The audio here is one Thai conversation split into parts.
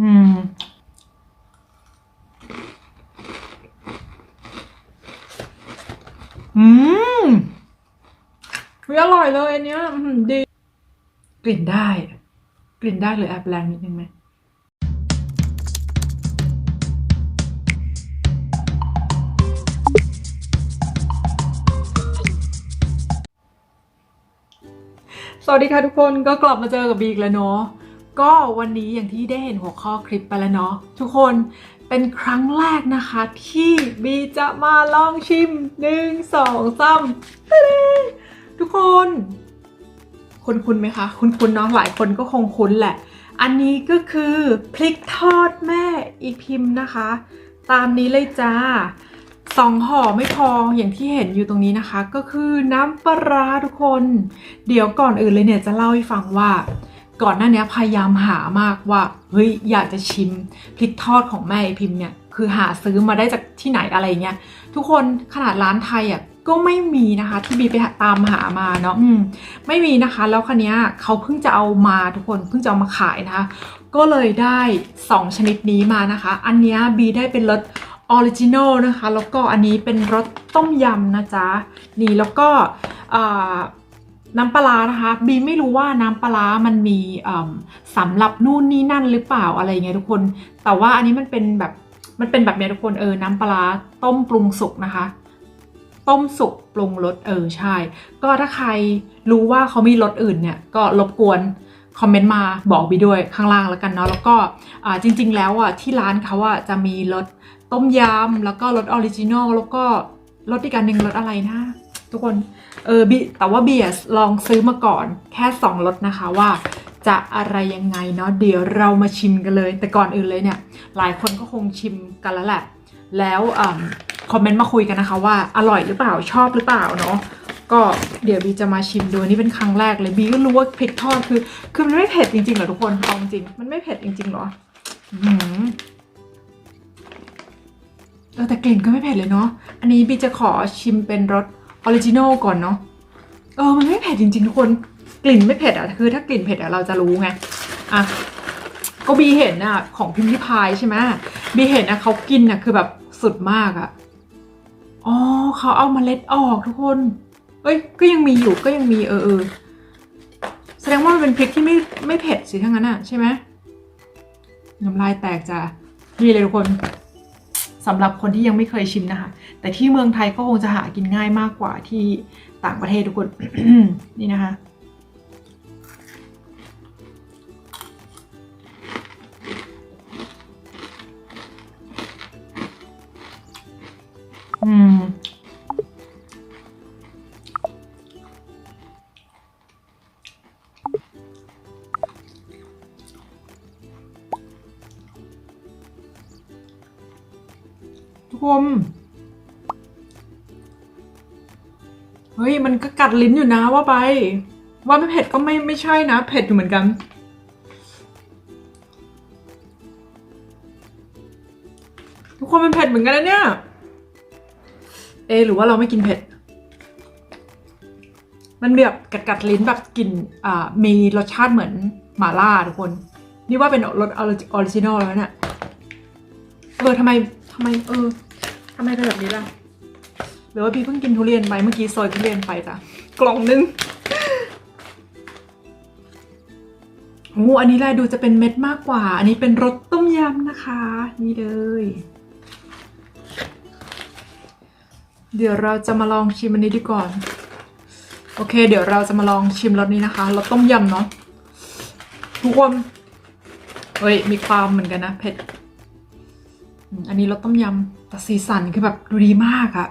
อืม อืมอร่อยเลยอันเนี้ยดี กลิ่นได้ กลิ่นได้เลยแอบแรงนิดนึงไหมสวัสดีค่ะทุกคนก็กลับมาเจอกับบีอีกแล้วเนาะ ก็วันนี้อย่างที่ได้เห็นหัวข้อคลิปไปแล้วเนาะทุกคนเป็นครั้งแรกนะคะ ที่บีจะมาลองชิมหนึ่งสองสามตะเดทุกคน คุณคุณไหมคะคุณคุณเนาะหลายคนก็คงคุ้นแหละ อันนี้ก็คือพริกทอดแม่อีพิมพ์นะคะ ตามนี้เลยจ้าสองห่อไม่พออย่างที่เห็นอยู่ตรงนี้นะคะ ก็คือน้ำปลาทุกคน เดี๋ยวก่อนอื่นเลยเนี่ยจะเล่าให้ฟังว่า ก่อนหน้านี้พยายามหามากว่าเฮ้ยอยากจะชิมพริกทอดของแม่ไอพิมพ์เนี่ยคือหาซื้อมาได้จากที่ไหนอะไรเงี้ยทุกคนขนาดร้านไทยอะก็ไม่มีนะคะที่บีไปหาตามหามาเนาะอืมไม่มีนะคะ แล้วคันนี้ยเขาเพิ่งจะเอามาทุกคนเพิ่งจะเอามาขายนะคะ ก็เลยได้ 2 ชนิดนี้มานะคะ อันเนี้ยบีได้เป็นรสออริจินอลนะคะ แล้วก็อันนี้เป็นรสต้มยำนะจ๊ะนี่แล้วก็อ่า น้ำปลาร้านะคะบีไม่รู้ว่าน้ำปลาร้ามันมีสำหรับนู่นนี่นั่นหรือเปล่าอะไรเงี้ยทุกคน แต่ว่าอันนี้มันเป็นแบบมันเป็นแบบเนี้ยทุกคนเออน้ำปลาร้าต้มปรุงสุกนะคะ ต้มสุกปรุงรสเออใช่ ก็ถ้าใครรู้ว่าเขามีรสอื่นเนี่ยก็รบกวนคอมเมนต์มาบอกบีด้วยข้างล่างแล้วกันเนาะแล้วก็จริง ๆ แล้วอะที่ร้านเขาอะจะมีรสต้มยำแล้วก็รสออริจินอลแล้วก็รสอีกอันหนึ่งรสอะไรนะ ทุกคน เออบีแต่ว่าเบียร์ลองซื้อมาก่อน แค่สองรสนะคะว่า จะอะไรยังไงเนาะเดี๋ยวเรามาชิมกันเลย แต่ก่อนอื่นเลยเนี่ย หลายคนก็คงชิมกันแล้วแหละ แล้วอคอมเมนต์มาคุยกันนะคะว่าอร่อยหรือเปล่าชอบหรือเปล่าเนาะก็เดี๋ยวบีจะมาชิมดูนี่เป็นครั้งแรกเลยบีก็รู้ว่าพริกทอดคือ คือมันไม่เผ็ดจริงๆเหรอทุกคนเอาจริงมันไม่เผ็ดจริงๆเหรอหือเออแต่กลิ่นก็ไม่เผ็ดเลยเนาะอันนี้บีจะขอชิมเป็นรส ออริจินอลก่อนเนาะเออมันไม่เผ็ดจริงๆทุกคนกลิ่นไม่เผ็ดอะคือถ้ากลิ่นเผ็ดอะเราจะรู้ไงอะก็บีเห็นอะของพิมพ์ริพายใช่ไหมบีเห็นอะเขากินอะคือแบบสุดมากอะอ๋อเขาเอาเมล็ดออกทุกคนเอ้ยก็ยังมีอยู่ก็ยังมีเออเออแสดงว่ามันเป็นพริกที่ไม่ไม่เผ็ดสิทั้งนั้นอะใช่ไหมน้ำลายแตกจ้ะนี่เลยทุกคน สำหรับคนที่ยังไม่เคยชิมนะคะ แต่ที่เมืองไทยก็คงจะหากินง่ายมากกว่าที่ต่างประเทศทุกคน นี่นะคะ อืม คนเฮ้ย มันก็กัดลิ้นอยู่นะว่าไป ว่าไม่เผ็ดก็ไม่ไม่ใช่นะ เผ็ดอยู่เหมือนกัน ทุกคนมันเผ็ดเหมือนกันนะเนี่ย เอ หรือว่าเราไม่กินเผ็ด มันแบบกัดกัดลิ้นแบบกลิ่นอ่ามีรสชาติเหมือนหม่าล่าทุกคน นี่ว่าเป็นรสออริจินอลแล้วเนี่ยเออทำไมทำไมเออ ทำไมเป็นแบบนี้ล่ะหรือว่าพี่เพิ่งกินทุเรียนไปเมื่อกี้ซอยทุเรียนไปจ้ะกล่องนึงโอ้อันนี้แหละดูจะเป็นเม็ดมากกว่า อันนี้เป็นรสต้มยำนะคะ นี่เลย เดี๋ยวเราจะมาลองชิมอันนี้ดีก่อน โอเค เดี๋ยวเราจะมาลองชิมรสนี้นะคะรสต้มยำเนาะทุกคนเฮ้ยมีความเหมือนกันนะเผ็ด อันนี้รสต้มยำ แต่สีสันคือแบบดูดีมากอะ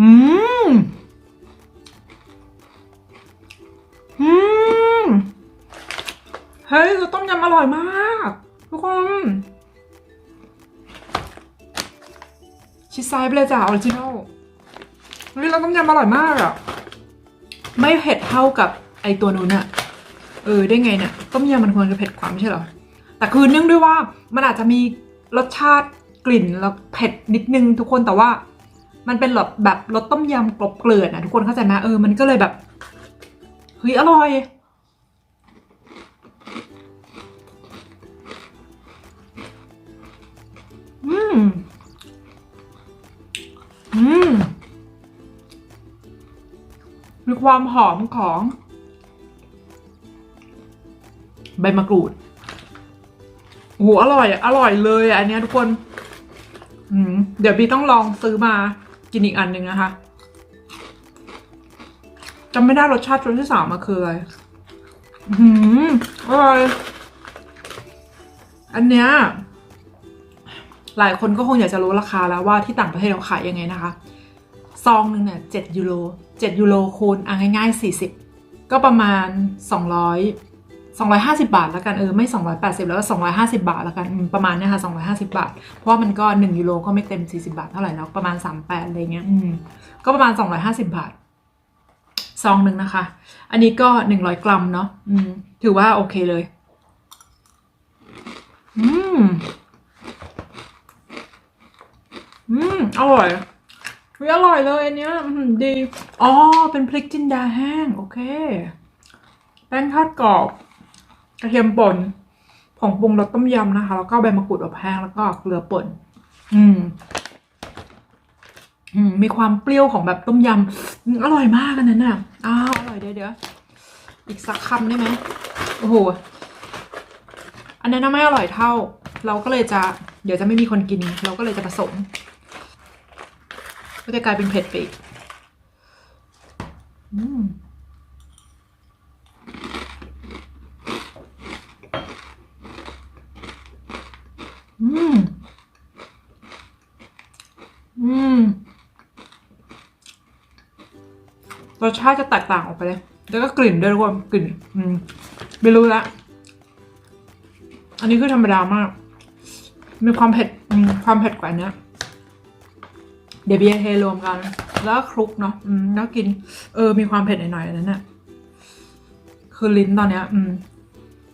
อืม อืม เฮ้ยต้มยำอร่อยมาก ทุกคน ชิดซ้ายไปเลยจ้ะออริจินอลเฮ้ยรสต้มยำอร่อยมากอะไม่เผ็ดเท่ากับไอตัวนู้นอะ เออได้ไงเนี่ยต้มยำมันควรจะเผ็ดกว่าไม่ใช่เหรอ แต่คือเนื่องด้วยว่ามันอาจจะมีรสชาติกลิ่นแล้วเผ็ดนิดนึงทุกคนแต่ว่า มันเป็นแบบแบบรสต้มยำกลบเกลื่อนอะทุกคนเข้าใจไหมเออมันก็เลยแบบเฮ้ยอร่อยอืมอืมมีความหอมของ ใบมะกรูดโอ้โหอร่อย อร่อยเลยอะอันเนี้ยทุกคนเดี๋ยวบีต้องลองซื้อมากินอีกอันหนึ่งนะคะจำไม่ได้รสชาติรสที่สามมาคืออะไรอืมอร่อย อันเนี้ยหลายคนก็คงอยากจะรู้ราคาแล้วว่าที่ต่างประเทศเขาขายยังไงนะคะ ซองหนึ่งเนี่ยเจ็ดยูโรเจ็ดยูโรคูณอะง่ายๆสี่สิบก็ประมาณสองร้อย สองร้อยห้าสิบาทแล้วกันเออไม่สองร้อยแปดสิบแล้วก็สองร้อยห้าสิบาทแล้วกันประมาณเนี้ยค่ะสองร้อยห้าสิบาท เพราะว่ามันก็หนึ่งยูโรก็ไม่เต็มสี่สิบาทเท่าไหร่แล้วประมาณสามแปดอะไรเงี้ยอืมก็ประมาณสองร้อยห้าสิบาทซองหนึ่งนะคะ อันนี้ก็หนึ่งร้อยกรัมเนาะอืมถือว่าโอเคเลย อืม อืม อร่อยเฮ้ยอร่อยเลยอันเนี้ยดี อ๋อ เป็นพริกจินดาแห้ง โอเคแป้งทอดกรอบ ระเทียมป่นผงปรุงรสต้มยำนะคะ แล้วก็ใบมะกรูดอบแห้งแล้วก็เกลือป่น อืม อืม มีความเปรี้ยวของแบบต้มยำอร่อยมากอันนั้นน่ะอ้าวอร่อยเดี๋ยวเดี๋ยวอีกสักคำได้ไหมโอ้โหอันนั้นไม่อร่อยเท่า เราก็เลยจะ เดี๋ยวจะไม่มีคนกิน เราก็เลยจะผสมก็จะกลายเป็นเผ็ดไปอีกอืม อืม อืม รสชาติจะแตกต่างออกไปเลย แล้วก็กลิ่นด้วยทุกคนกลิ่นอืมไม่รู้ละ อันนี้คือธรรมดามาก มีความเผ็ดอืมความเผ็ดกว่านเนี้ยเดี๋ยวเบียร์เทรวมกัน แล้วคลุกเนาะอืมแล้วกิน เออ มีความเผ็ดหน่อยๆอันนั้นน่ะคือลิ้นตอนเนี้ย อืม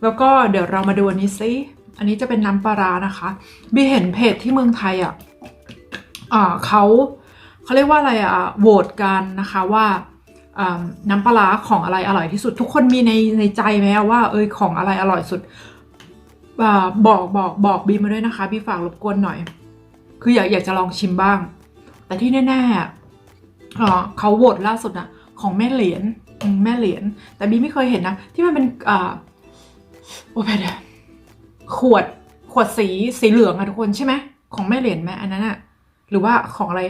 แล้วก็เดี๋ยวเรามาดูอันนี้ซิอันนี้จะเป็นน้ำปลาร้านะคะบีเห็นเพจที่เมืองไทยอะอ่าเขาเขาเรียกว่าอะไรอะโหวตกันนะคะว่า น้ำปลาของอะไรอร่อยที่สุด ทุกคนมีในในใจไหมว่าเอยของอะไรอร่อยสุดอบอกบอกบอกบีมาด้วยนะคะบีฝากรบกวนหน่อย คืออยากอยากจะลองชิมบ้าง แต่ที่แน่ๆอะเขาโหวตล่าสุดอะของแม่เหรียญแม่เหรียญแต่บีไม่เคยเห็นนะ ที่มันเป็นอ่าโอ้ยเดี๋ยวขวดขวดสีสีเหลืองอะทุกคนใช่ไหมของแม่เหรียญไหมอันนั้นอะหรือว่าของอะไร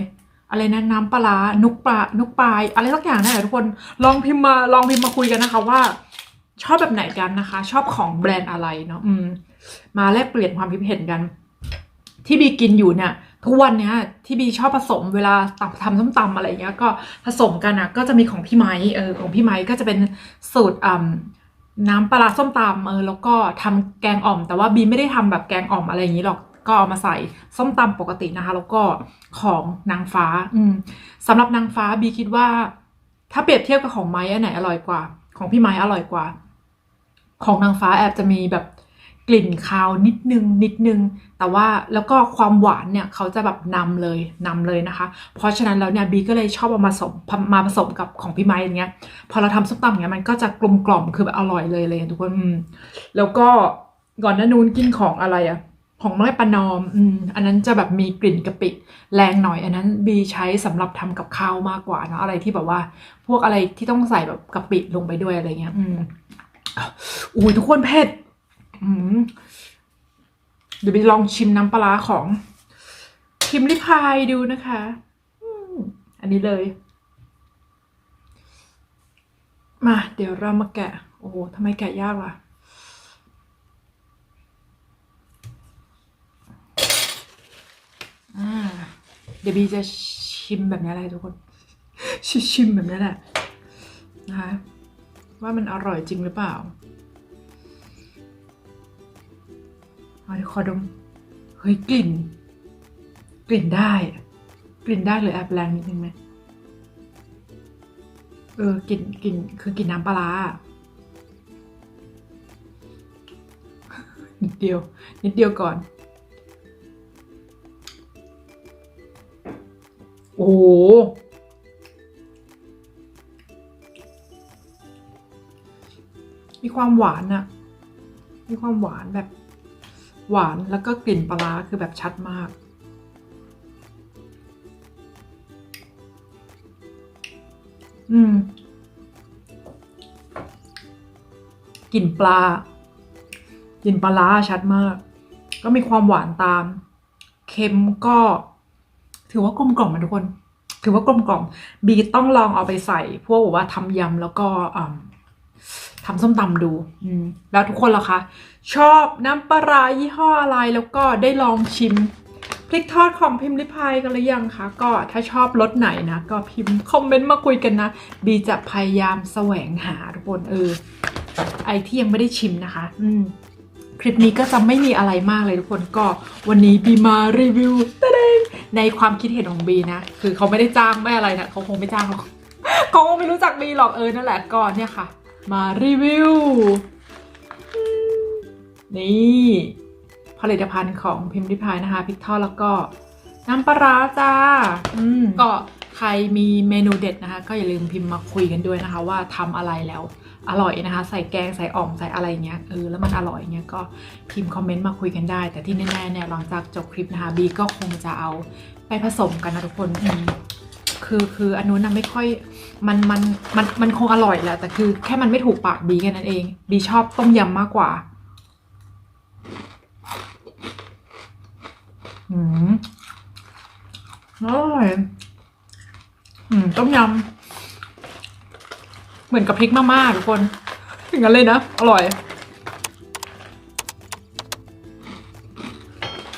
อะไรนะน้ำปลา นุกปลา นุกปลาย อะไรสักอย่างนั่นแหละทุกคน ลองพิมพ์มาลองพิมพ์มาคุยกันนะคะว่า ชอบแบบไหนกันนะคะ ชอบของแบรนด์อะไรเนาะอืม มาแลกเปลี่ยนความคิดเห็นกัน ที่บีกินอยู่เนี่ยทุกวันเนี้ยที่บีชอบผสมเวลาตับทำส้มตำอะไรเงี้ยก็ผสมกันอะก็จะมีของพี่ไม้เออของพี่ไม้ก็จะเป็นสูตรอ่าน้ำปลาส้มตำเออแล้วก็ทำแกงอ่อม แต่ว่าบีไม่ได้ทำแบบแกงอ่อมอะไรอย่างนี้หรอก ก็เอามาใส่ส้มตำปกตินะคะ แล้วก็ของนางฟ้า อืมสำหรับนางฟ้าบีคิดว่า ถ้าเปรียบเทียบกับของไม้อันไหนอร่อยกว่า ของพี่ไม้อร่อยกว่า ของนางฟ้าแอบจะมีแบบกลิ่นคาวนิดนึงนิดนึง แต่ว่าแล้วก็ความหวานเนี่ยเขาจะแบบนำเลยนำเลยนะคะ เพราะฉะนั้นแล้วเนี่ยบีก็เลยชอบเอามาผสมมาผสมกับของพี่ไม้อย่างเงี้ย พอเราทำส้มตำอย่างเงี้ยมันก็จะกลมกล่อมคือแบบอร่อยเลยเลยทุกคนอืมแล้วก็ก่อนหน้านู้นกินของอะไรอะ ของน้อยประนอมอืมอันนั้นจะแบบมีกลิ่นกะปิแรงหน่อย อันนั้นบีใช้สำหรับทำกับข้าวมากกว่าเนะอะไรที่แบบว่า พวกอะไรที่ต้องใส่แบบกะปิลงไปด้วยอะไรเงี้ย อืมอุ้ยทุกคนเผ็ดอืมเดี๋ยวไปลองชิมน้ำปลาของพิมลิพายดูนะคะอันนี้เลย มา เดี๋ยวเรามาแกะ โอ้โหทำไมแกะยากล่ะ อ่า เดี๋ยวบีจะชิมแบบนี้แหละทุกคนชิชิมแบบนี้แหละนะคะว่ามันอร่อยจริงหรือเปล่าเอาดิขอดม เฮ้ยกลิ่น กลิ่นได้ กลิ่นได้หรือแอบแรงนิดนึงไหมเออกลิ่นกลิ่นคือกลิ่นน้ำปลาร้านิดเดียว นิดเดียวก่อน โอ้โหความหวานอะมีความหวานแบบ หวานแล้วก็กลิ่นปลาคือแบบชัดมาก อืม กลิ่นปลา กลิ่นปลาร้าชัดมาก ก็มีความหวานตาม เค็มก็ ถือว่ากลมกล่อมนะทุกคน ถือว่ากลมกล่อม บีต้องลองเอาไปใส่ พวกว่าทำยำแล้วก็ทำส้มตำดูอืแล้วทุกคนล่ะคะ ชอบน้ำปลายี่ห้ออะไรแล้วก็ได้ลองชิมพริกทอดของพิมพ์ริพายกันหรือยังคะก็ถ้าชอบรสไหนนะ ก็พิมพ์คอมเมนต์มาคุยกันนะ บีจะพยายามแสวงหาทุกคนเออไอที่ยังไม่ได้ชิมนะคะ อืมคลิปนี้ก็จะไม่มีอะไรมากเลยทุกคนก็วันนี้บีมารีวิวตะเด ในความคิดเห็นของบีนะ คือเขาไม่ได้จ้างไม่อะไรนะเขาคงไม่จ้างหรอกเขาคงไม่รู้จักบีหรอกเออนั่นแหละก่อนเนี่ยค่ะ มารีวิว นี่ผลิตภัณฑ์ของพิมพ์ริพายนะคะพริกทอดแล้วก็น้ำปลาร้าจ้า อืมก็ ใครมีเมนูเด็ดนะคะ ก็อย่าลืมพิมพ์มาคุยกันด้วยนะคะ ว่าทำอะไรแล้วอร่อยนะคะ ใส่แกงใส่อ่อมใส่อะไรเงี้ยเออแล้วมันอร่อยเงี้ยก็พิมพ์คอมเมนต์มาคุยกันได้ แต่ที่แน่ๆเนี่ยหลังจากจบคลิปนะคะบีก็คงจะเอาไปผสมกันนะทุกคนคือคืออันนู้นนะไม่ค่อยมันมันมันมันคงอร่อยแหละแต่คือแค่มันไม่ถูกปากบีแค่นั้นเองบีชอบต้มยำมากกว่าอืมอร่อย อืมต้มยำ เหมือนกับพริกมากๆทุกคน อย่างนั้นเลยนะ อร่อย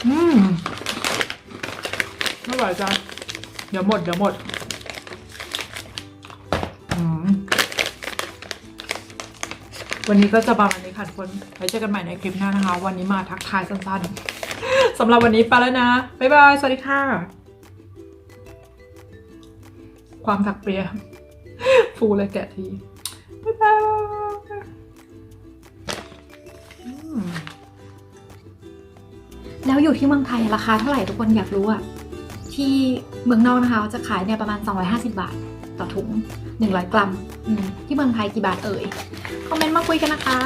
อืมอร่อยจ้ะเดี๋ยวหมด เดี๋ยวหมดวันนี้ก็จะประมาณนี้ค่ะทุกคนไว้เจอกันใหม่ในคลิปหน้านะคะ วันนี้มาทักทายสั้นๆสำหรับวันนี้ไปแล้วนะ บ๊ายบาย สวัสดีค่ะ ความถักเปียฟูเลยแกะทีบ๊ายบายอืมแล้วอยู่ที่เมืองไทยราคาเท่าไหร่ทุกคนอยากรู้อะที่เมืองนอกนะคะจะขายเนี่ยประมาณ 250 บาท ต่อถุง 100 กรัมที่เมืองไทยกี่บาทเอ่ย คอมเมนต์มาคุยกันนะคะ